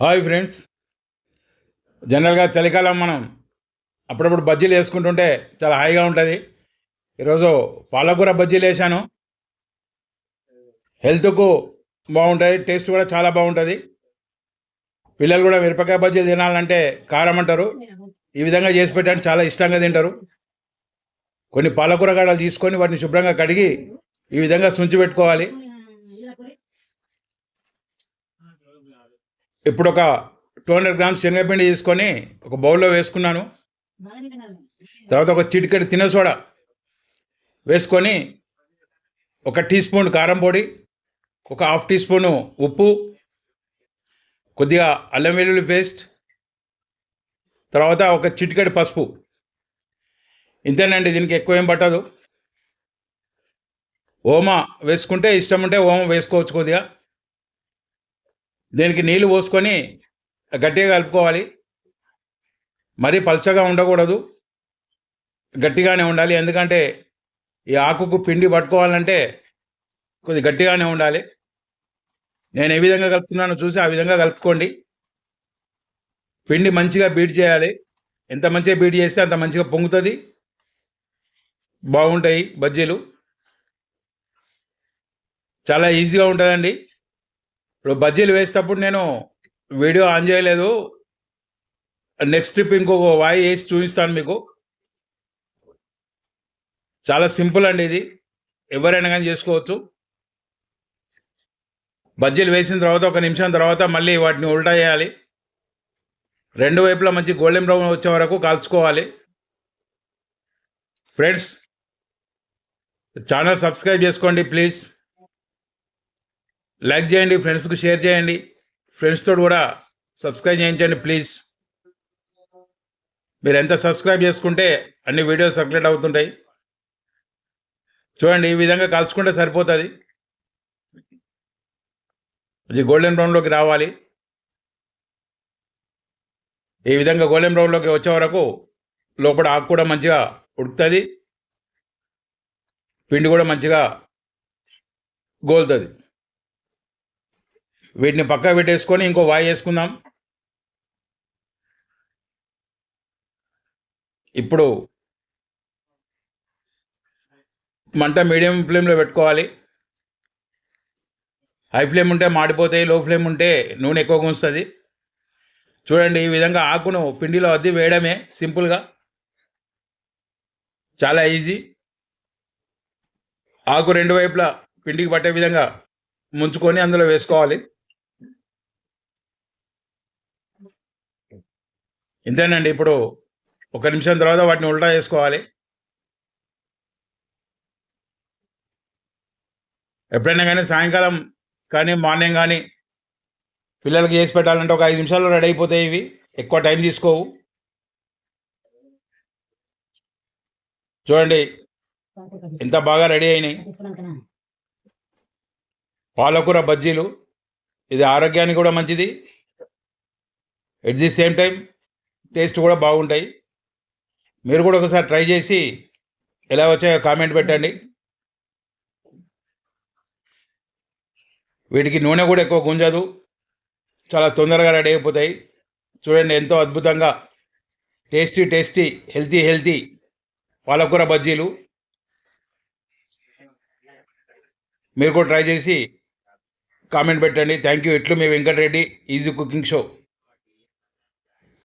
Hi friends. జనరల్గా చలికాలం మనం అప్పుడప్పుడు బజ్జీలు వేసుకుంటుంటే చాలా హాయిగా ఉంటుంది. ఈరోజు పాలకూర బజ్జీలు వేసాను హెల్త్కు బాగుంటుంది టేస్ట్ కూడా చాలా బాగుంటుంది. పిల్లలు కూడా మిరపకాయ బజ్జీలు తినాలంటే కారం అంటారు. ఈ విధంగా చేసి పెట్టాను చాలా ఇష్టంగా తింటారు. కొన్ని పాలకూర గడలు తీసుకొని వాటిని శుభ్రంగా కడిగి ఈ విధంగా సుంచి పెట్టుకోవాలి. ఇప్పుడు ఒక టూ హండ్రెడ్ గ్రామ్స్ శనగపిండి తీసుకొని ఒక బౌల్లో వేసుకున్నాను. తర్వాత ఒక చిటికెడు తిన సోడా వేసుకొని ఒక టీ స్పూన్ కారం పొడి ఒక హాఫ్ టీ స్పూను ఉప్పు కొద్దిగా అల్లం వెల్లుల్లి పేస్ట్ తర్వాత ఒక చిటికెడు పసుపు. ఇంతేనండి దీనికి ఎక్కువ ఏం పట్టదు. ఓమా వేసుకుంటే ఇష్టం ఉంటే ఓమా వేసుకోవచ్చు కొద్దిగా. దీనికి నీళ్ళు పోసుకొని గట్టిగా కలుపుకోవాలి. మరీ పల్చగా ఉండకూడదు. గట్టిగానే ఉండాలి. ఎందుకంటే ఈ ఆకుకు పిండి పట్టుకోవాలంటే కొద్ది గట్టిగానే ఉండాలి. నేను ఏ విధంగా కలుపుతున్నానో చూసి ఆ విధంగా కలుపుకోండి. పిండి మంచిగా బీట్ చేయాలి. ఎంత మంచిగా బీట్ చేస్తే అంత మంచిగా పొంగుతుంది. బాగుంటాయి బజ్జీలు. చాలా ఈజీగా ఉంటుందండి. ఇప్పుడు బజ్జీలు వేసేటప్పుడు నేను వీడియో ఆన్ చేయలేదు. నెక్స్ట్ ట్రిప్ ఇంకొక వాయి వేసి చూపిస్తాను మీకు. చాలా సింపుల్ అండి ఇది. ఎవరైనా కానీ చేసుకోవచ్చు. బజ్జీలు వేసిన తర్వాత ఒక నిమిషం తర్వాత మళ్ళీ వాటిని ఉల్టా చేయాలి. రెండు వైపులా మంచి గోల్డెన్ బ్రౌన్ వచ్చే వరకు కాల్చుకోవాలి. ఫ్రెండ్స్ ఛానల్ సబ్స్క్రైబ్ చేసుకోండి ప్లీజ్. లైక్ చేయండి ఫ్రెండ్స్కి షేర్ చేయండి. ఫ్రెండ్స్తో కూడా సబ్స్క్రైబ్ చేయించండి ప్లీజ్. మీరు ఎంత సబ్స్క్రైబ్ చేసుకుంటే అన్ని వీడియోస్ సర్క్యులేట్ అవుతుంటాయి. చూడండి ఈ విధంగా కలుసుకుంటే సరిపోతుంది. ఇది గోల్డెన్ బ్రౌన్లోకి రావాలి. ఈ విధంగా గోల్డెన్ బ్రౌన్లోకి వచ్చే వరకు లోపల ఆకు కూడా మంచిగా ఉడుకుతుంది. పిండి కూడా మంచిగా గోలుతుంది. వీటిని పక్క పెట్టేసుకొని ఇంకో వాయి వేసుకుందాం. ఇప్పుడు మంట మీడియం ఫ్లేమ్లో పెట్టుకోవాలి. హై ఫ్లేమ్ ఉంటే మాడిపోతాయి లో ఫ్లేమ్ ఉంటే నూనె ఎక్కువ గుంస్తుంది చూడండి ఈ విధంగా ఆకును పిండిలో అద్ది వేయడమే సింపుల్గా. చాలా ఈజీ. ఆకు రెండు వైపులా పిండికి పట్టే విధంగా ముంచుకొని అందులో వేసుకోవాలి. ఇంతేనండి ఇప్పుడు ఒక నిమిషం తర్వాత వాటిని ఉల్టా చేసుకోవాలి. ఎప్పుడైనా కానీ సాయంకాలం కానీ మార్నింగ్ కానీ పిల్లలకి చేసి పెట్టాలంటే ఒక ఐదు నిమిషాల్లో రెడీ అయిపోతాయి ఇవి. ఎక్కువ టైం తీసుకోవు. చూడండి ఎంత బాగా రెడీ అయినాయి. పాలకూర బజ్జీలు. ఇది ఆరోగ్యానికి కూడా మంచిది. At the same time taste కూడా బాగుంటాయి. మీరు కూడా ఒకసారి ట్రై చేసి ఎలా వచ్చాయో కామెంట్ పెట్టండి. వీటికి నూనె కూడా ఎక్కువ గుంజదు. చాలా తొందరగా రెడీ అయిపోతాయి. చూడండి ఎంతో అద్భుతంగా టేస్టీ టేస్టీ హెల్తీ హెల్తీ పాలకూర బజ్జీలు. మీరు కూడా ట్రై చేసి కామెంట్ పెట్టండి. థ్యాంక్ యూ ఇట్లు మీ వెంకటరెడ్డి ఈజీ కుకింగ్ షో.